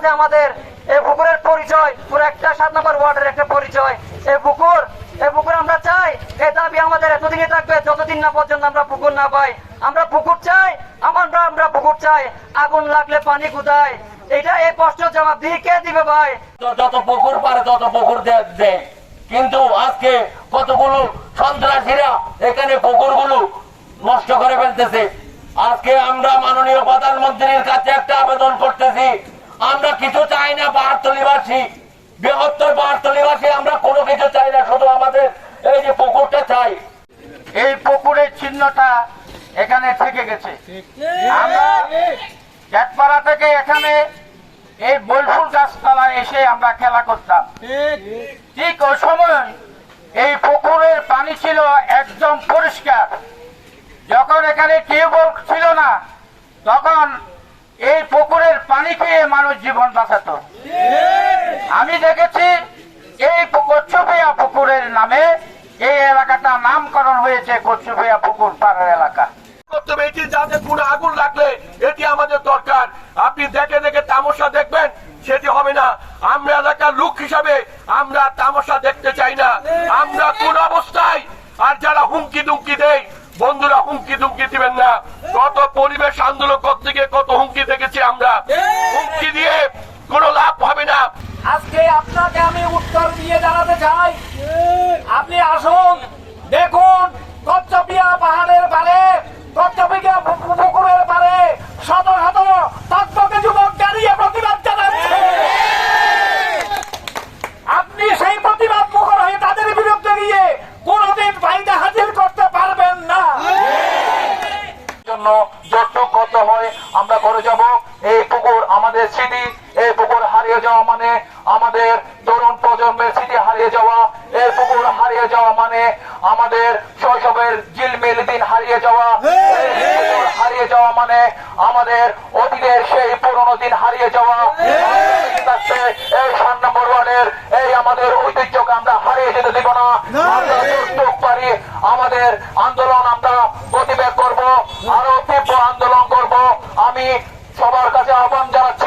আছে আমাদের। এই পুকুরের পরিচয়, পুরো একটা সাত নম্বর ওয়ার্ডের একটা পরিচয়। এই পুকুর এই পুকুর আমরা চাই এই দাবি আমাদের এতদিনই থাকবে, যতদিন না পর্যন্ত আমরা পুকুর না পাই। আমরা পুকুর চাই, আমরা আমরা পুকুর চাই। আগুন লাগলে পানি কোথায়? এটা এই প্রশ্ন জবাব দিয়ে কে দিবে ভাই? যত পুকুর পারে তত পুকুর দেয় কিন্তু আজকে কতগুলো সন্ত্রাসীরা এখানে পুকুরগুলো নষ্ট করে ফেলতেছে? আজকে আমরা মাননীয় প্রধানমন্ত্রীর কাছে একটা আবেদন করতেছি আমরা কিছু চাই না পাহাড়তলিবাসী বৃহত্তর পাহাড়তলিবাসী আমরা কোনো কিছু চাই না, শুধু আমাদের এই যে পুকুরটা চাই। এই পুকুরের চিহ্নটা এখানে থেকে গেছে। আমরা জ্যাটপাড়া থেকে এখানে এই বলফুল গাছতলা এসে আমরা খেলা করতাম। ঠিক ওই সময় এই পুকুরের পানি ছিল একদম পরিষ্কার। যখন এখানে টিউবওয়েল ছিল না, তখন এই পুকুরের মানুষ জীবন বাঁচাতো। আমি দেখেছি এই কচ্ছপিয়া পুকুরের নামে এই এলাকাটা নামকরণ হয়েছে কচ্ছপিয়া পুকুর পাড়ার এলাকা। কোনো অবস্থায় আর যারা হুমকি বন্ধুরা হুমকি দুমকি দিবেন না। কত পরিবেশ আন্দোলন করতে গিয়ে কত হুমকি দেখেছি আমরা হুমকি দিয়ে কোনো লাভ হবে না আজকে আপনাকে আমি উত্তর দিয়ে জানাতে চাই আপনি আসুন দেখুন কচ্ছপিয়া পাহাড়ের পারে কচ্ছপিয়া পু- পুকুরের পারে শত শত তত্ত্বকে যুবক দাঁড়িয়ে প্রতিবাদ জানাচ্ছে আপনি সেই প্রতিবাদ মুখর হয়ে তাদের বিরুদ্ধে গিয়ে কোনোদিন ফাইদা হাজির করতে পারবেন না জন্য যতটুক কত হয় আমরা করে যাব এই পুকুর আমাদের স্মৃতি এই পুকুর হারিয়ে যাওয়া মানে আমাদের তরুণ প্রজন্মের স্মৃতি হারিয়ে যাওয়া এই পুকুর হারিয়ে যাওয়া মানে আমাদের শৈশবের জিলমিল দিন হারিয়ে যাওয়া। এই হারিয়ে যাওয়া মানে আমাদের অতীতের সেই পুরনো দিন হারিয়ে যাওয়া। এই সাত নম্বর ওয়ার্ডের এই আমাদের ঐতিহ্যকে আমরা হারিয়ে যেতে দিব না। আমরা পারি আমাদের আন্দোলন আমরা গতিবেগ করব আরও তীব্র আন্দোলন করব। আমি সবার কাছে আহ্বান জানাচ্ছি